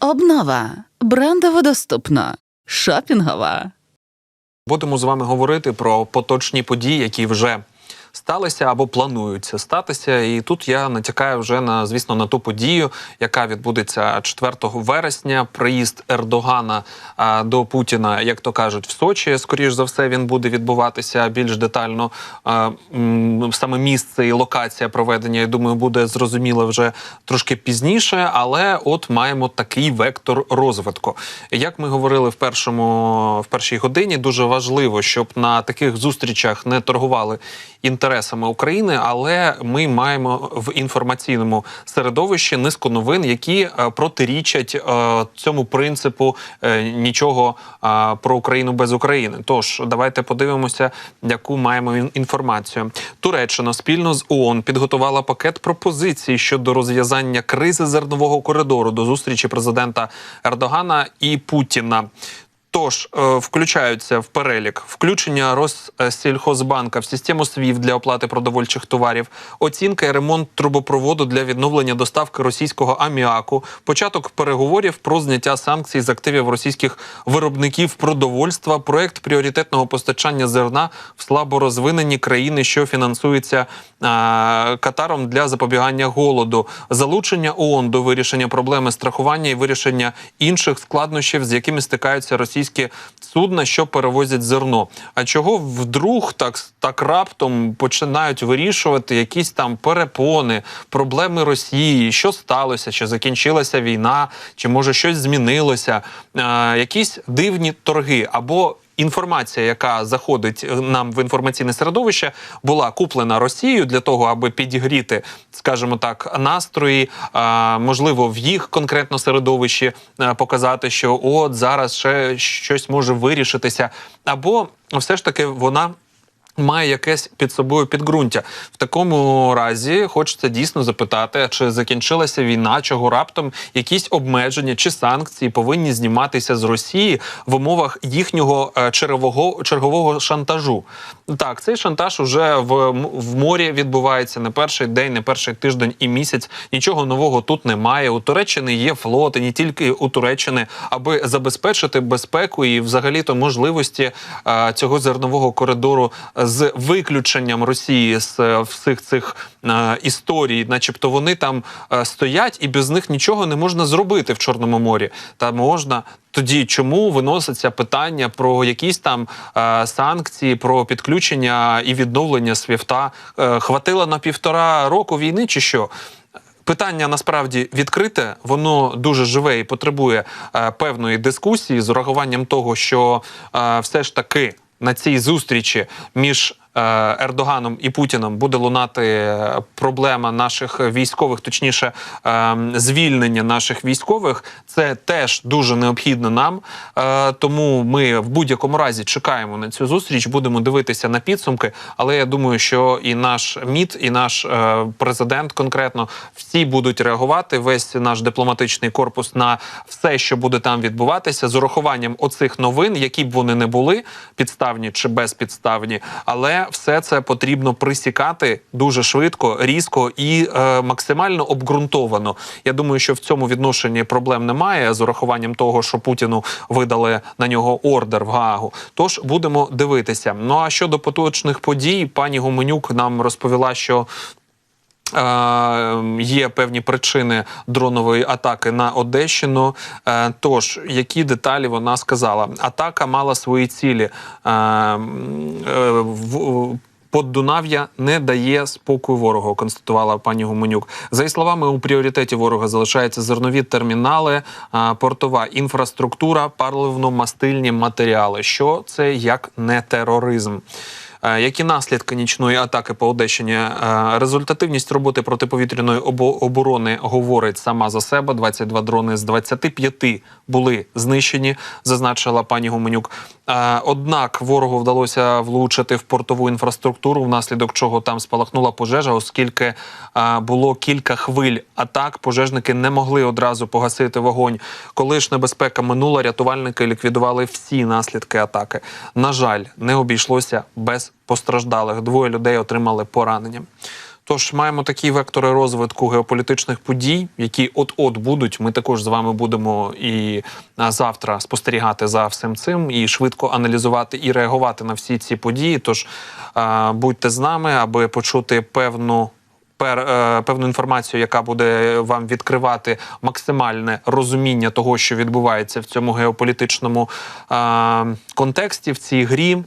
Обнова. Брендово доступна, Шопінгова. Будемо з вами говорити про поточні події, які вже сталися або плануються статися. І тут я натякаю вже на звісно на ту подію, яка відбудеться 4 вересня. Приїзд Ердогана а, до Путіна, як то кажуть, в Сочі. Скоріш за все, він буде відбуватися більш детально. А, м, саме місце і локація проведення, я думаю, буде зрозуміло вже трошки пізніше. Але от маємо такий вектор розвитку. Як ми говорили в першому в першій годині, дуже важливо, щоб на таких зустрічах не торгували інтересами України, але ми маємо в інформаційному середовищі низку новин, які е, протирічать е, цьому принципу е, нічого про Україну без України. Тож давайте подивимося, яку маємо інформацію. Туреччина спільно з ООН підготувала пакет пропозицій щодо розв'язання кризи зернового коридору до зустрічі президента Ердогана і Путіна. Тож е, включаються в перелік включення Россельхозбанка в систему SWIFT для оплати продовольчих товарів, оцінка і ремонт трубопроводу для відновлення доставки російського аміаку, початок переговорів про зняття санкцій з активів російських виробників продовольства, проект пріоритетного постачання зерна в слаборозвинені країни, що фінансується е, Катаром для запобігання голоду, залучення ООН до вирішення проблеми страхування і вирішення інших складнощів, з якими стикаються російські судна, що перевозять зерно. А чого вдруг так, так раптом починають вирішувати якісь там перепони, проблеми Росії, що сталося, чи закінчилася війна, чи може щось змінилося? Е, якісь дивні торги або. Інформація, яка заходить е, нам в інформаційне середовище, була куплена Росією для того, аби підігріти, скажімо так, настрої, а, можливо, в їх конкретно середовищі е, показати, що от зараз ще щось може вирішитися, або все ж таки вона. Має якесь під собою підґрунтя. В такому разі хочеться дійсно запитати, чи закінчилася війна, чого раптом якісь обмеження чи санкції повинні зніматися з Росії в умовах їхнього е, чергового, чергового шантажу. Так, цей шантаж уже в, в морі відбувається не перший день, не перший тиждень і місяць. Нічого нового тут немає. У Туреччини є флот, і не тільки у Туреччини, аби забезпечити безпеку і взагалі-то можливості е, цього зернового коридору з виключенням Росії з е, всіх цих е, історій, начебто вони там е, стоять, і без них нічого не можна зробити в Чорному морі. Та можна. Тоді чому виноситься питання про якісь там е, санкції, про підключення і відновлення свіфта? Е, хватило на півтора року війни, чи що? Питання насправді відкрите, воно дуже живе і потребує е, певної дискусії з урахуванням того, що е, все ж таки на цій зустрічі між Ердоганом і Путіном буде лунати е, проблема наших військових, точніше, е, звільнення наших військових. Це теж дуже необхідно нам. Е, тому ми в будь-якому разі чекаємо на цю зустріч, будемо дивитися на підсумки. Але я думаю, що і наш МІД, і наш е, президент конкретно всі будуть реагувати. Весь наш дипломатичний корпус на все, що буде там відбуватися, з урахуванням оцих новин, які б вони не були, підставні чи безпідставні, але все це потрібно присікати дуже швидко, різко і е, максимально обґрунтовано. Я думаю, що в цьому відношенні проблем немає з урахуванням того, що Путіну видали на нього ордер в Гаагу. Тож будемо дивитися. Ну а щодо поточних подій, пані Гуменюк нам розповіла, що Є певні причини дронової атаки на Одещину. Е, Тож, які деталі вона сказала? Атака мала свої цілі. Е, е, Поддунав'я не дає спокою ворогу, констатувала пані Гуменюк. За її словами, у пріоритеті ворога залишаються зернові термінали, портова інфраструктура, паливно-мастильні матеріали. Що це як не тероризм? Е, Які наслідки нічної атаки по Одещині? Е, Результативність роботи протиповітряної оборони говорить сама за себе. 22 дрони з 25 були знищені, зазначила пані Гуменюк. Е, Однак ворогу вдалося влучити в портову інфраструктуру, внаслідок чого там спалахнула пожежа, оскільки було кілька хвиль атак. Пожежники не могли одразу погасити вогонь. Коли ж небезпека минула, рятувальники ліквідували всі наслідки атаки. На жаль, не обійшлося без постраждалих. Двоє людей отримали поранення. Тож маємо такі вектори розвитку геополітичних подій, які от-от будуть. Ми також з вами будемо і завтра спостерігати за всім цим і швидко аналізувати і реагувати на всі ці події. Тож будьте з нами, аби почути певну. пер- е, Певну інформацію, яка буде вам відкривати максимальне розуміння того, що відбувається в цьому геополітичному е, контексті, в цій грі.